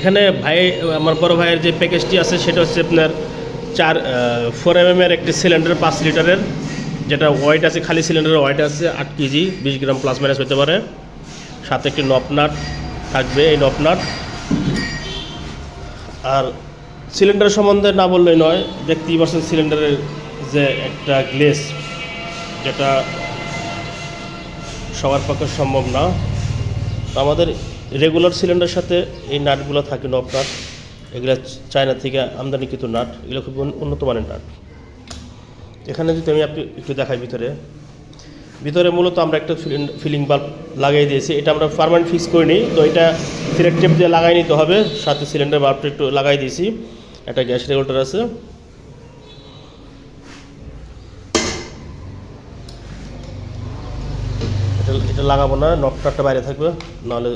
এখানে ভাই, আমার বড় ভাইয়ের যে প্যাকেজটি আছে, সেটা হচ্ছে আপনার চার ফোর এম এর একটি সিলিন্ডার পাঁচ লিটারের, যেটা ওয়েট আছে, খালি সিলিন্ডারের ওয়েট আছে, আট কেজি, বিশ গ্রাম প্লাস মাইনাস হতে পারে। সাথে একটি নপনাট থাকবে, এই নপনাট আর সিলিন্ডার সম্বন্ধে না বললেই নয়, দেখতেই পাচ্ছেন সিলিন্ডারের যে একটা গ্লেস যেটা সবার পক্ষে সম্ভব না। আমাদের রেগুলার সিলিন্ডারের সাথে এই নাটগুলো থাকে নব নাট। এগুলো চায়না থেকে আমদানিকৃত নাট, এগুলো খুব উন্নত মানের নাট। এখানে যদি আমি আপনি একটু দেখাই ভিতরে। ভিতরে মূলত আমরা একটা ফিলিং বাল্ব লাগিয়ে দিয়েছি। এটা আমরা পারমানেন্ট ফিক্স করিনি তো এটা সিলেক্ট টেপ দিয়ে লাগাই নিতে হবে। সাথে সিলিন্ডার বাল্বটা একটু লাগাই দিয়েছি। একটা গ্যাস রেগুলেটর আছে। এটা এটা লাগাবো না নকটারটা বাইরে থাকবে, নাহলে